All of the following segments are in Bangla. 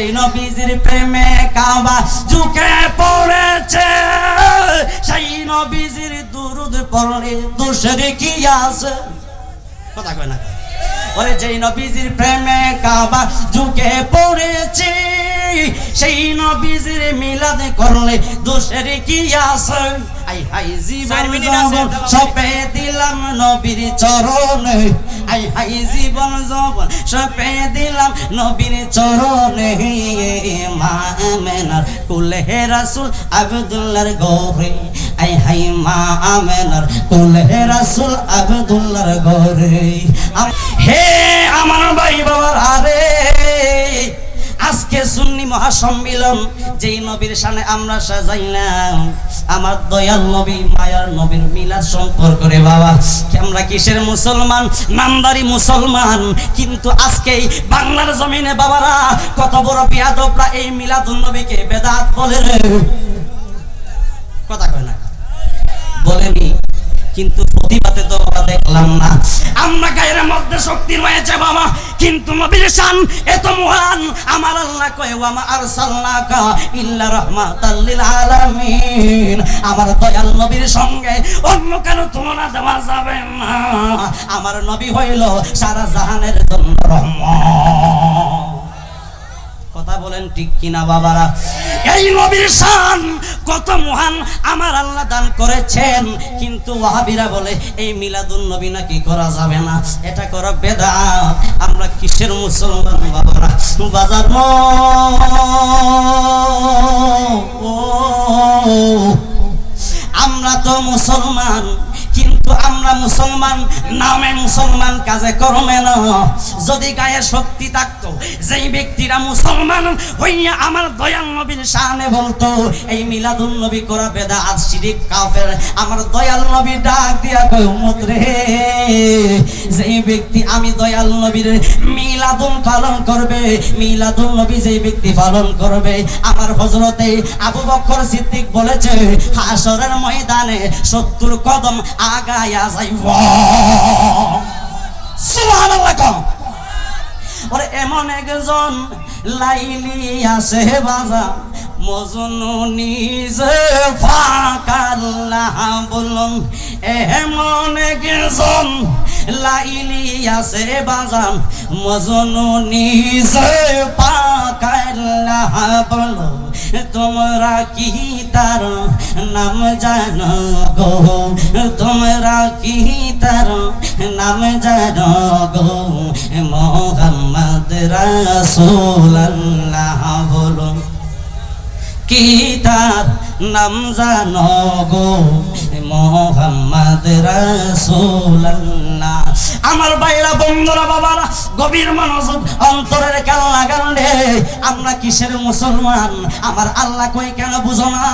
যেই নবীজির প্রেমে কাবা ঝুঁকে পড়েছে। সেই নবীজির দুরুদ পড়লে দোষের কি আছে? কথা কয় না ওরে যেই নবীজির প্রেমে কাবা ঝুঁকে পড়েছে সেই নবীজির মিলাদ করলে দোষের কি আছে? আই হাই জীবন। সপে দিলাম নবীর চরণে আই হাই জীবন জবন সপে দিলাম নবীর চরণে মা আমেনার কুলে রাসূল আব্দুল্লাহর গৌরে। আই হাই মা আমেনার কুলে রাসূল আব্দুল্লাহর গৌরে। হে আজকে সুন্নি মহাসম্মিলন, যেই নবীর সামনে আমরা সাজাইলাম। আমার দয়াল নবী, মায়ার নবীর মিলাদ সম্পর্ক রে বাবা। আমরা কিসের মুসলমান? নামদারি মুসলমান। কিন্তু আজকে বাংলার জমিনে বাবারা, কত বড় বিয়াদবরা এই মিলাদুন নবীকে বেদাত বলে কথা কয় না। বলেনি কিন্তু প্রতিবাদে তো আমরা দেখলাম না। আমরা গায়ের মধ্যে শক্তি রয়েছে বাবা কিন্তু নবীর শান এত মহান। আমার আল্লাহ কয় ওয়ামা আরসালনাকা ইল্লা রাহমাতাল লিল আলামিন। আমার দয়াল নবীর সঙ্গে অন্য কারও তুলনা দেওয়া যাবে না। আমার নবী হইল সারা জাহানের জন্য রহমত। কথা বলেন ঠিক কিনা বাবারা? এই নবীর শান কত মহান আমার আল্লাহ দান করেছেন। কিন্তু ওয়াহাবিরা বলে, এই মিলাদুন নবী নাকি করা যাবে না। এটা করা বেদা আমরা কিসের মুসলমান বাবারা? বাজার আমরা তো মুসলমান, কিন্তু আমরা মুসলমান, নামে মুসলমান, কাজে কর্মে না। যদি গায়ে শক্তি থাকতো, যেই ব্যক্তিরা মুসলমান হইয়া আমার দয়াল নবীর সামনে বলতো, এই মিলাদুন নবী করা বেদা আজ শিরিক কাফের। আমার দয়াল নবী ডাক দিয়া কই উম্মত রে, যেই ব্যক্তি আমি দয়াল নবীর মিলাদুন পালন করবে, মিলাদুন নবী যেই ব্যক্তি পালন করবে, আমার হজরতে আবু বকর সিদ্দিক বলেছে হাসরের ময়দানে সত্তর কদম আগায়া যাইব। সুবহানাল্লাহ ওরে এমন একজন লাইলি আছে বাজা মজনু নিজে ফাঁকাল্লাহ বলুন। এমন একজন লাইলি আছে বাজান মজনু নিজে পাকাল্লাহ বলুন। তোমরা কি তার নাম জানো গো? তোমরা কি নাম জানো গো। মোহাম্মদ রাসূলুল্লাহ বলো কি তার নাম জানো গো? মোহাম্মদ রাসূলুল্লাহ। আমার বাইরা বন্ধুরা, বাবারা, গভীর মনোযোগ, অন্তরের কান্না কান্দে আমরা কিসের মুসলমান? আমার আল্লাহ কই কেন বুঝো না?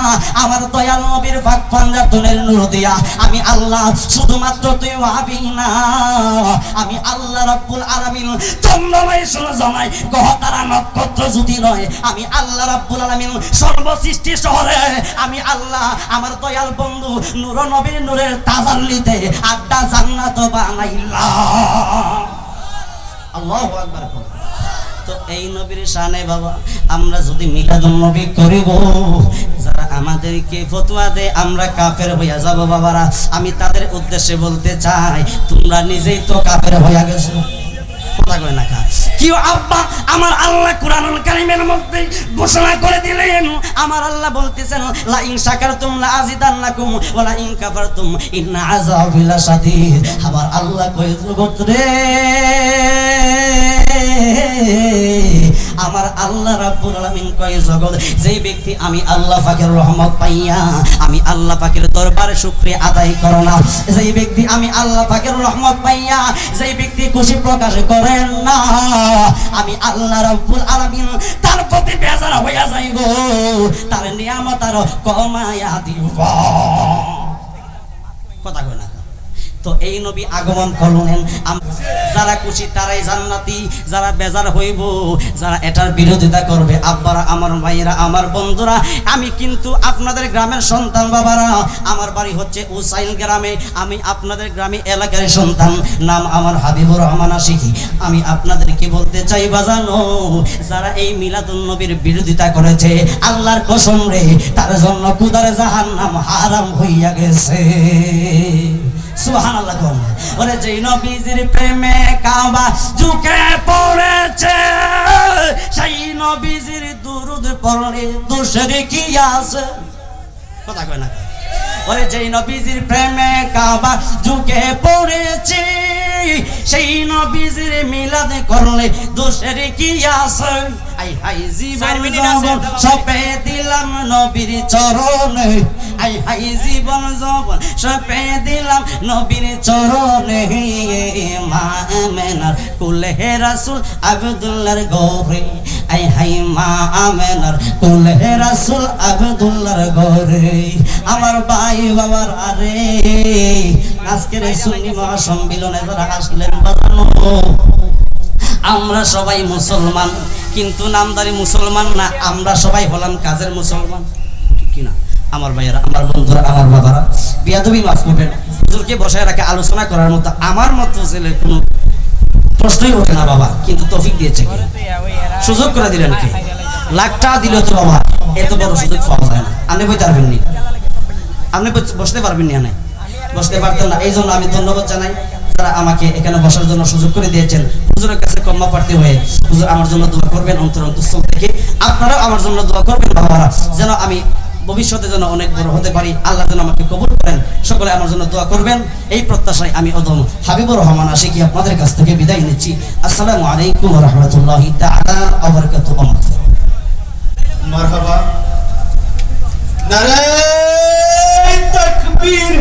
আমার দয়াল নবীর পাক পাঞ্জাতনের নূর দিয়া। আমি আল্লাহ, শুধুমাত্র তুই ভাবি না। আমি আল্লাহ রাব্বুল আলামিন চন্দ্রময় শুনে জানাই গ্রহ তারা নক্ষত্র যদি নয়, আমি আল্লাহ রাব্বুল আলামিন সর্বসৃষ্টি শহরে। আমি আল্লাহ, আমার দয়াল বন্ধু, নূর নবীর নূরের তাজাল্লিতে আড্ডা জান্নাত বানাইলাম। আল্লাহু আকবার। তো এই নবীর শানে বাবা, আমরা যদি মিলাদুল নবী করিব, যারা আমাদেরকে ফতোয়া দেয়, আমরা কাফের হইয়া যাব বাবারা আমি তাদের উদ্দেশ্যে বলতে চাই, তোমরা নিজেই তো কাফের হইয়া গেছো কথা কা আব্বা, আমার আল্লাহ কুরআনুল কারীমের মধ্যে ঘোষণা করে দিলেন, আমার আল্লাহ বলতেছেন লা ইন শাকারতুম লা আযিদান্নাকুম ওয়া লা ইন কাফারতুম ইন্না আযাবি আল্লাহ কয় রে। আমার আল্লাহ রাব্বুল আলামিন কয়, জগৎ যেই ব্যক্তি আমি আল্লাহ পাকের রহমত পাইয়া, আমি আল্লাহ পাকের দরবারে শুকরিয়া আদায় করো না। যেই ব্যক্তি আমি আল্লাহ পাকের রহমত পাইয়া যেই খুশি প্রকাশ করেন না। আমি আল্লাহ রব্বুল আলামিন তার প্রতি বেজার হইয়া যাইব তার নিয়ামত আর কমায়া দিব। কথা কই না। তো এই নবী আগমন করলেন। যারা খুশি তারাই জান্নাতি, যারা বেজার হইব, যারা এটার বিরোধিতা করবে। আব্বারা, আমার ভাইয়েরা আমার বন্ধুরা, আমি কিন্তু আপনাদের গ্রামের সন্তান বাবারা। আমার বাড়ি হচ্ছে উসাইল গ্রামে, আমি আপনাদের গ্রামে এলাকার সন্তান। নাম আমার হাবিবুর রহমান আশিকি। আমি আপনাদেরকে বলতে চাই, বাজানো, যারা এই মিলাদুন নবীর বিরোধিতা করেছে, আল্লাহর কসম রে, তার জন্য কুদার জাহান নাম হারাম হইয়া গেছে। সুবহানাল্লাহ কোন ওরে যেই নবীজির প্রেমে কাবা ঝুঁকে পড়েছে সেই নবীজির দুরুদ পড়লে দোষের কি আছে? কথা কয় না ওরে যেই নবীজির প্রেমে কাবা ঝুঁকে পড়েছে সেই নবীজির মিলাদ করলে দোষের কি আছে? আই হাই জীবন সপে দিলাম নবীর চরণে। আই হাই জীবন যৌবন সপে দিলাম নবীর চরণে মা আমেনার কুলে হে রাসূল আব্দুল্লাহর গৌরে। আই হাই মা আমেনার কুলে রাসূল আব্দুল্লাহর গৌরে। আমার ভাই বাবার আরে, আজকের এই সুন্নি মহাসম্মিলনে যারা আসলেন বাজানো, আমরা সবাই মুসলমান, কিন্তু নামদারি মুসলমান না, আমরা সবাই হলাম কাজের মুসলমান। ঠিক কি না আমার ভাইয়েরা, আমার বন্ধুরা, আমার বাবারা, বিয়াদবি মাফ করবেন হুজুরকে বসায় রাখে, আলোচনা করার মতো আমার মতো ছেলে কোনো প্রশ্নই ওঠে না বাবা, কিন্তু তফিক দিয়েছে কে? সুযোগ করে দিলেন কে? লাখ টাকা দিল তো বাবা, এত বড় সুযোগ পাওয়া যায় না। আপনি বই পারবেন নি? আপনি বসতে পারবেন না বসতে পারতেন না। এই জন্য আমি ধন্যবাদ জানাই যারা আমাকে এখানে বসার জন্য সুযোগ করে দিয়েছেন। হুজুরের কাছে কম্মা প্রার্থী হয়ে হুজুর আমার জন্য দোয়া করবেন অন্তর অন্তঃস্থল থেকে। আপনারাও আমার জন্য দোয়া করবেন বাবারা, যেন আমি ভবিষ্যতে যেন অনেক বড় হতে পারি। আল্লাহ যেন আমাকে কবুল করেন। সকলে আমার জন্য দোয়া করবেন। এই প্রত্যাশায় আমি অদম হাবিবুর রহমান আশিকি আপনাদের কাছ থেকে বিদায় নিচ্ছি। আসসালামু আলাইকুম রহমতুল্লাহ তালা আবরকাত নারায়ণ তকবীর।